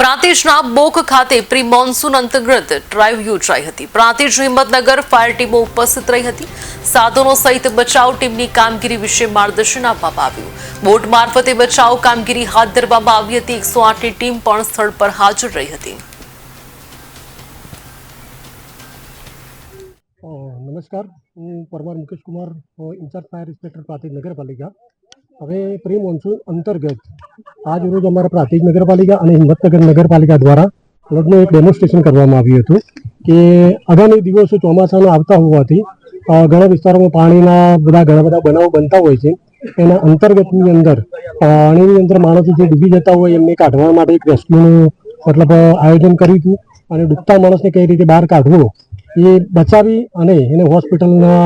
પ્રાંતિજના બોક ખાતે pre monsoon અંતર્ગત drive યોજાઈ હતી. પ્રાંતિજ હિંમતનગર ફાયર ટીમો ઉપસ્થિત રહી હતી. સાધનો સહિત બચાવ ટીમની કામગીરી વિશે માર્ગદર્શન આપવામાં આવ્યું. બોટ મારફતે બચાવ કામગીરી હાથ ધરવામાં આવી હતી. એકસો ટીમ પણ સ્થળ પર હાજર રહી હતી. નમસ્કાર. હું Parmar Mukesh Kumar in charge fire inspector Prantij નગરપાલિકા. હવે પ્રી મોન્સૂન અંતર્ગત આજ રોજ અમારા પ્રાંતિજ નગરપાલિકા અને હિંમતનગર નગરપાલિકા દ્વારા ફ્લડનું એક ડેમોન્સ્ટ્રેશન કરવામાં આવ્યું હતું કે આગામી દિવસો ચોમાસાના આવતા હોવાથી ઘણા વિસ્તારોમાં પાણીના બધા ઘણા બધા બનાવો બનતા હોય છે. એના અંતર્ગતની અંદર પાણીની અંદર માણસો જે ડૂબી જતા હોય એમને કાઢવા માટે એક રેસ્ક્યુનું મતલબ આયોજન કર્યું હતું અને ડૂબતા માણસને કઈ રીતે બહાર કાઢવો એ બચાવી અને એને હોસ્પિટલના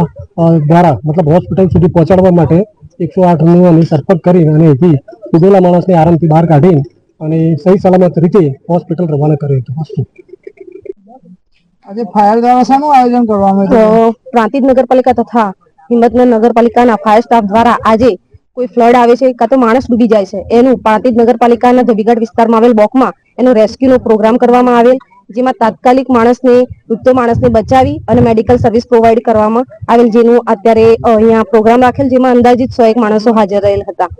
દ્વારા મતલબ હોસ્પિટલ સુધી પહોંચાડવા માટે એકસો આઠનું અને સંપર્ક કરી અને અહીંથી ડૂબેલા માણસને આરામથી બહાર કાઢી અને સહી સલામત રીતે હોસ્પિટલ રવાના કર્યો હતો. આજે ફાયર દ્વારા શાનું આયોજન કરવામાં આવ્યું? પ્રાંતિજ નગરપાલિકા તથા હિંમતનગર નગરપાલિકાના ફાયર સ્ટાફ દ્વારા આજે કોઈ ફ્લડ આવે છે કાં તો માણસ ડૂબી જાય છે એનું પ્રાંતિજ નગરપાલિકાના ધબીઘાટ વિસ્તારમાં આવેલ બોકમાં એનો રેસ્ક્યુનો પ્રોગ્રામ કરવામાં આવેલ જેમાં તાત્કાલિક માણસને ડૂબતો માણસને બચાવી અને મેડિકલ સર્વિસ પ્રોવાઈડ કરવામાં આવેલ જેનું અત્યારે અહીંયા પ્રોગ્રામ રાખેલ જેમાં અંદાજિત સો એક માણસો હાજર રહેલ હતા.